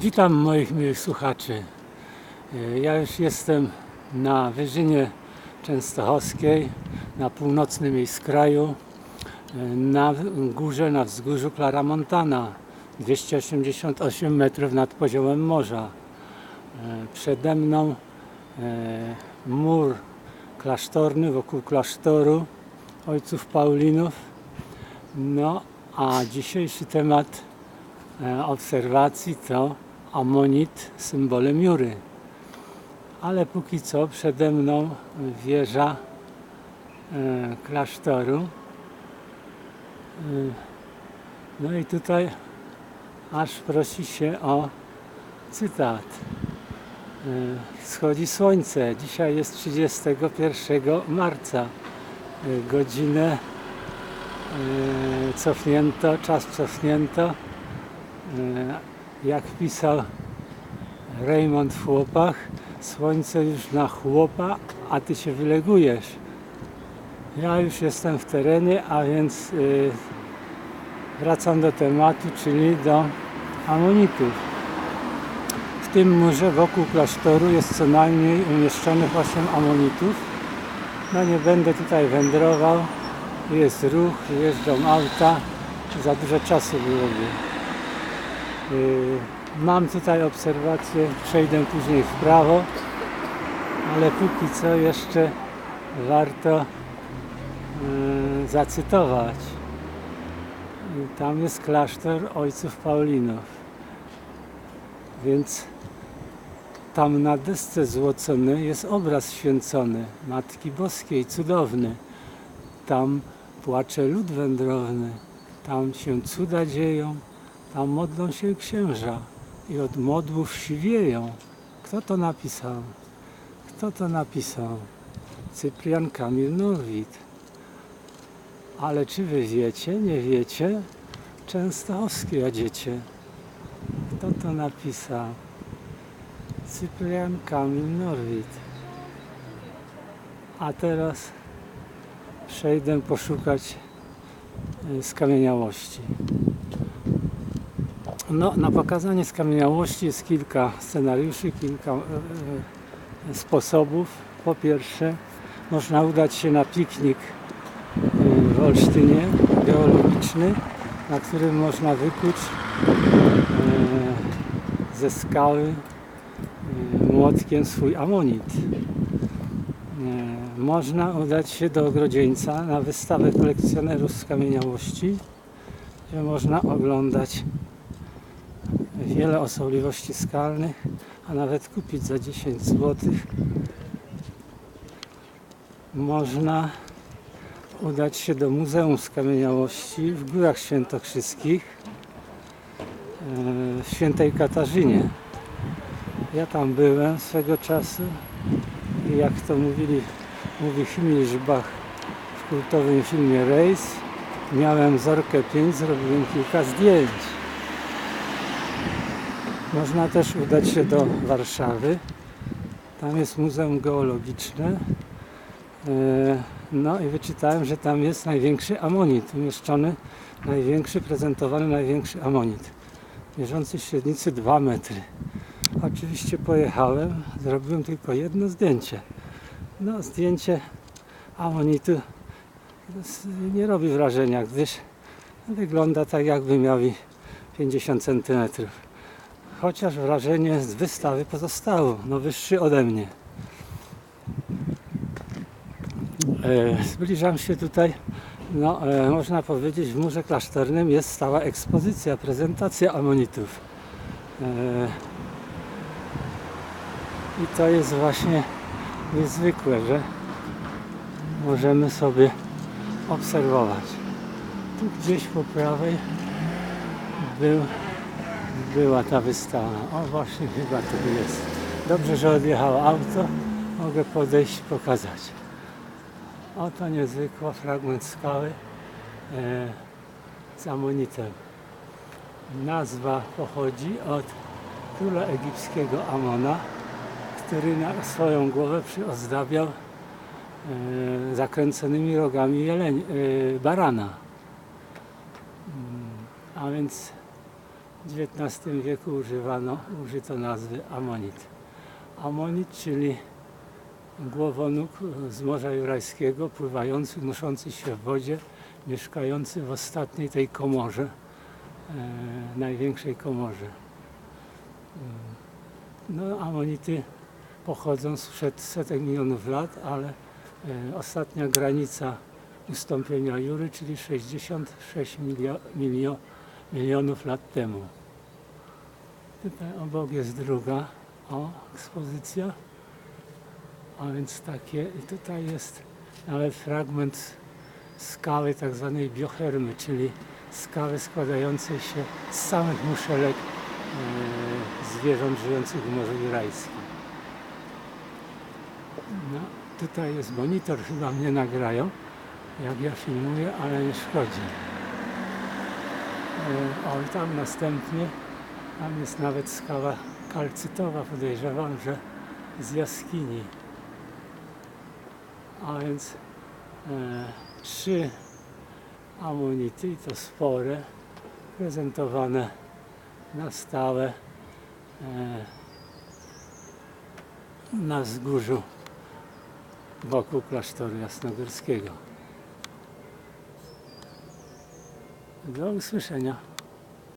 Witam moich miłych słuchaczy. E, Ja już jestem na Wyżynie Częstochowskiej, na północnym jej skraju, e, na górze, na wzgórzu Clara Montana, 288 metrów nad poziomem morza. E, Przede mną mur klasztorny wokół klasztoru ojców Paulinów. No, a dzisiejszy temat obserwacji to amonit symbolem Jury. Ale póki co przede mną wieża e, klasztoru. E, No i tutaj aż prosi się o cytat. E, Wschodzi słońce. Dzisiaj jest 31 marca. Godzinę cofnięto, czas cofnięto. Jak pisał Raymond w chłopach, słońce już na chłopa, a ty się wylegujesz. Ja już jestem w terenie, a więc y, wracam do tematu, czyli do amonitów. W tym murze wokół klasztoru jest co najmniej umieszczonych 8 amonitów. No nie będę tutaj wędrował, jest ruch, jeżdżą auta, za dużo czasu byłoby. Y, Mam tutaj obserwację, przejdę później w prawo, ale póki co jeszcze warto y, zacytować. Tam jest klasztor ojców Paulinów. Więc tam na desce złoconej jest obraz święcony Matki Boskiej, cudowny. Tam płacze lud wędrowny, tam się cuda dzieją, tam modlą się księża i od modłów siwieją. Kto to napisał? Kto to napisał? Cyprian Kamil Norwid. Ale czy wy wiecie, nie wiecie? Częstochowskie jadziecie. Kto to napisał? Cyprian Kamil Norwid. A teraz przejdę poszukać y, skamieniałości. No, na pokazanie skamieniałości jest kilka scenariuszy, kilka e, e, sposobów. Po pierwsze, można udać się na piknik e, w Olsztynie geologiczny, na którym można wykuć e, ze skały e, młotkiem swój amonit. E, Można udać się do Ogrodzieńca na wystawę kolekcjonerów skamieniałości, gdzie można oglądać wiele osobliwości skalnych, a nawet kupić za 10 zł. Można udać się do Muzeum Skamieniałości w Górach Świętokrzyskich e, w Świętej Katarzynie. Ja tam byłem swego czasu i jak to mówili, mówi Himmelsbach w kultowym filmie Rejs, miałem Zorkę 5, zrobiłem kilka zdjęć. Można też udać się do Warszawy. Tam jest Muzeum Geologiczne. E, No i wyczytałem, że tam jest największy amonit umieszczony, największy, prezentowany największy amonit. Mierzący średnicy 2 metry. Oczywiście pojechałem, zrobiłem tylko jedno zdjęcie. No zdjęcie amonitu nie robi wrażenia, gdyż wygląda tak jakby miał i 50 centymetrów chociaż wrażenie z wystawy pozostało, no wyższy ode mnie. E, zbliżam się tutaj, no e, można powiedzieć w murze klasztornym jest stała ekspozycja, prezentacja amonitów. E, I to jest właśnie niezwykłe, że możemy sobie obserwować. Tu gdzieś po prawej był była ta wystawa. O właśnie chyba tu jest. Dobrze, że odjechało auto. Mogę podejść pokazać. Oto niezwykły fragment skały e, z amonitem. Nazwa pochodzi od króla egipskiego Amona, który na swoją głowę przyozdabiał e, zakręconymi rogami jeleń, e, barana. Mm, A więc w XIX wieku używano, użyto nazwy amonit. Amonit, czyli głowonóg z Morza Jurajskiego, pływający, noszący się w wodzie, mieszkający w ostatniej tej komorze, e, największej komorze. Mm. No, amonity pochodzą sprzed setek milionów lat, ale e, ostatnia granica ustąpienia Jury, czyli 66 milio, milio, milionów lat temu. Tutaj obok jest druga o, ekspozycja. A więc takie, i tutaj jest nawet fragment skały tak zwanej biochermy, czyli skały składającej się z samych muszelek e, zwierząt żyjących w Morzu Jurajskim. No, tutaj jest monitor, chyba mnie nagrają, jak ja filmuję, ale nie szkodzi. E, o, i tam następnie, tam jest nawet skała kalcytowa, podejrzewam, że z jaskini. A więc e, trzy amonity, i to spore, prezentowane na stałe e, na wzgórzu wokół klasztoru jasnogórskiego. Do usłyszenia.